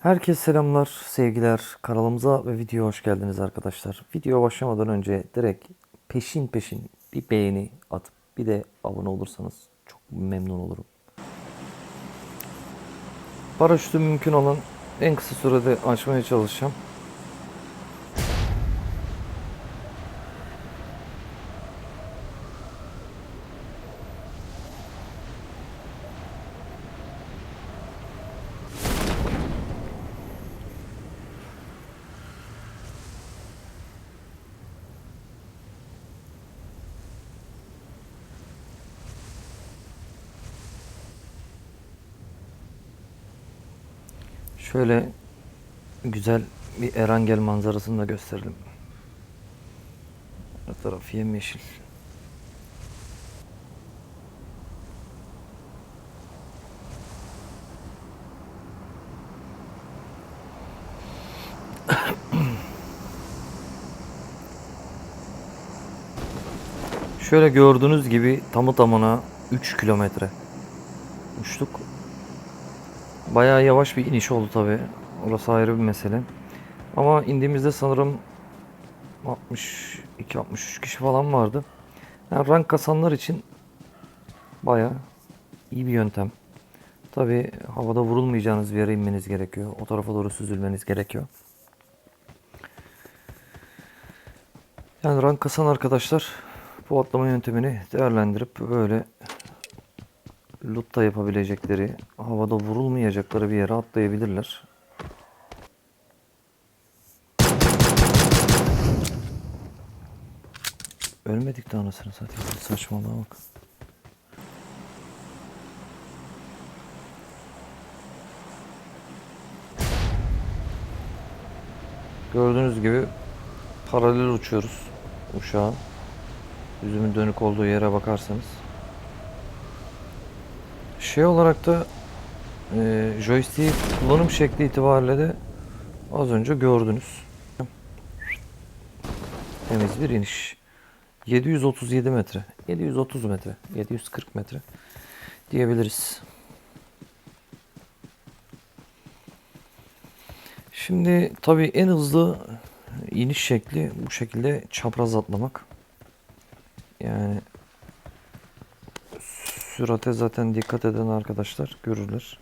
Herkese selamlar, sevgiler. Kanalımıza ve videoya hoş geldiniz arkadaşlar. Video başlamadan önce direkt peşin peşin bir beğeni atıp bir de abone olursanız çok memnun olurum. Paraşütü mümkün olan en kısa sürede açmaya çalışacağım. Şöyle güzel bir Erangel manzarasını da gösterelim. Her taraf yemyeşil. Şöyle gördüğünüz gibi tamı tamına 3 kilometre uçtuk. Bayağı yavaş bir iniş oldu tabi. Orası ayrı bir mesele. Ama indiğimizde sanırım 62-63 kişi falan vardı. Yani rank kasanlar için bayağı iyi bir yöntem. Tabi havada vurulmayacağınız bir yere inmeniz gerekiyor. O tarafa doğru süzülmeniz gerekiyor. Yani rank kasan arkadaşlar bu atlama yöntemini değerlendirip böyle loot da yapabilecekleri, havada vurulmayacakları bir yere atlayabilirler. Ölmedik de anasını satayım. Saçmalığa bak. Gördüğünüz gibi paralel uçuyoruz uşağın. Yüzümün dönük olduğu yere bakarsanız. Şey olarak da e, joystick kullanım şekli itibariyle de az önce gördünüz. Temiz bir iniş. 737 metre. 730 metre. 740 metre diyebiliriz. Şimdi tabii en hızlı iniş şekli bu şekilde çapraz atlamak. Yani sürate zaten dikkat eden arkadaşlar görürler.